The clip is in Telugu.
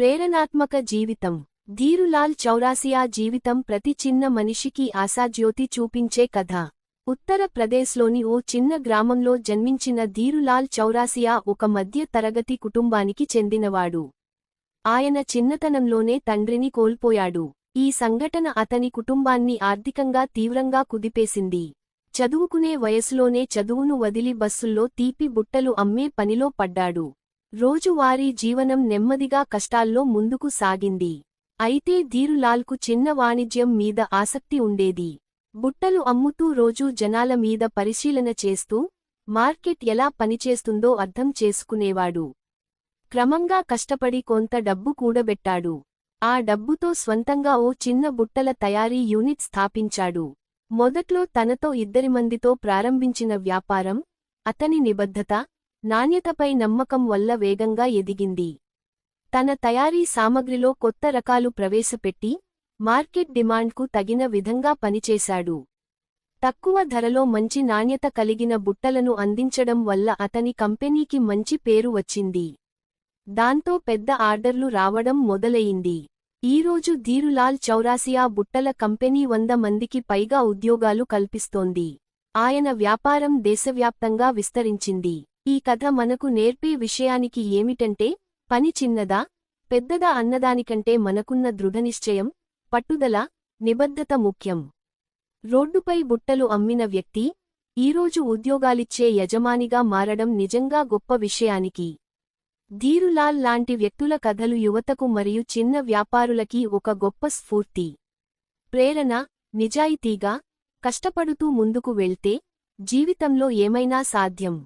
ప్రేరణాత్మక జీవితం. ధీరులాల్ చౌరాసియా జీవితం ప్రతి చిన్న మనిషికి ఆశాజ్యోతి చూపించే కథ. ఉత్తర ప్రదేశ్లోని ఓ చిన్న గ్రామంలో జన్మించిన ధీరులాల్ చౌరాసియా ఒక మధ్య తరగతి కుటుంబానికి చెందినవాడు. ఆయన చిన్నతనంలోనే తండ్రిని కోల్పోయాడు. ఈ సంఘటన అతని కుటుంబాన్ని ఆర్థికంగా తీవ్రంగా కుదిపేసింది. చదువుకునే వయసులోనే చదువును వదిలి బస్సుల్లో తీపి బుట్టలు అమ్మే పనిలో పడ్డాడు. రోజువారీ జీవనం నెమ్మదిగా కష్టాల్లో ముందుకు సాగింది. అయితే ధీరులాల్కు చిన్న వాణిజ్యం మీద ఆసక్తి ఉండేది. బుట్టలు అమ్ముతూ రోజూ జనాల మీద పరిశీలన చేస్తూ మార్కెట్ ఎలా పనిచేస్తుందో అర్థం చేసుకునేవాడు. క్రమంగా కష్టపడి కొంత డబ్బు కూడబెట్టాడు. ఆ డబ్బుతో స్వంతంగా ఓ చిన్న బుట్టల తయారీ యూనిట్ స్థాపించాడు. మొదట్లో తనతో ఇద్దరి మందితో ప్రారంభించిన వ్యాపారం అతని నిబద్ధత నాణ్యతపై నమ్మకం వల్ల వేగంగా ఎదిగింది. తన తయారీ సామగ్రిలో కొత్త రకాలు ప్రవేశపెట్టి మార్కెట్ డిమాండ్కు తగిన విధంగా పనిచేశాడు. తక్కువ ధరలో మంచి నాణ్యత కలిగిన బుట్టలను అందించడం వల్ల అతని కంపెనీకి మంచి పేరు వచ్చింది. దాంతో పెద్ద ఆర్డర్లు రావడం మొదలయింది ఈరోజు ధీరులాల్ చౌరాసియా బుట్టల కంపెనీ వంద మందికి పైగా ఉద్యోగాలు కల్పిస్తోంది. ఆయన వ్యాపారం దేశవ్యాప్తంగా విస్తరించింది. ఈ కథ మనకు నేర్పే విషయానికి ఏమిటంటే పని చిన్నదా పెద్దదా అన్నదానికంటే మనకున్న దృఢనిశ్చయం పట్టుదల నిబద్ధత ముఖ్యం. రోడ్డుపై బుట్టలు అమ్మిన వ్యక్తి ఈరోజు ఉద్యోగాలిచ్చే యజమానిగా మారడం నిజంగా గొప్ప విషయానికి. ధీరులాల్ లాంటి వ్యక్తుల కథలు యువతకు మరియు చిన్న వ్యాపారులకి ఒక గొప్ప స్ఫూర్తి. ప్రేరణ నిజాయితీగా కష్టపడుతూ ముందుకు వెళ్తే జీవితంలో ఏమైనా సాధ్యం.